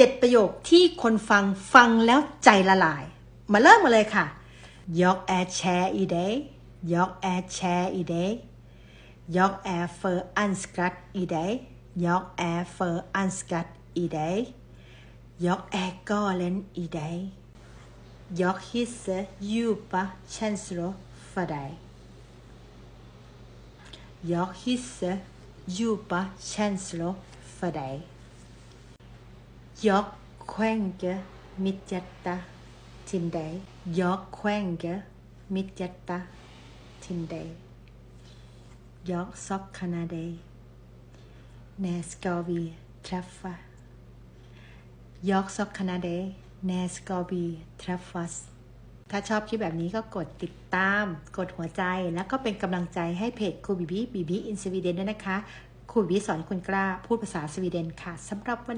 7 ประโยคที่คนฟังฟังแล้วใจละลาย มาเริ่มมาเลยค่ะ ยกแอร์แชร์อีเดย์ยกแอร์แชร์อีเดย์ยกแอร์เฟอร์อันสกัดอีเดย์ยกแอร์เฟอร์อันสกัดอีเดย์ยกแอร์ก็เล่นอีเดย์ยกฮิสยูปะเชนสโรฟาได Jag hissar djupa känslor för dig. Jag skänker mitt hjärta till dig. Jag skänker mitt hjärta till dig. Jag saknar dig. När ska vi träffa? Jag saknar dig. När ska vi träffas? ถ้าชอบคลิปแบบนี้ก็กดติดตาม กดหัวใจ แล้วก็เป็นกำลังใจให้เพจครูบีบีบีบีอินสวีเดนด้วยนะคะครูบีสอนคุณกล้าพูดภาษาสวีเดนค่ะสำหรับวัน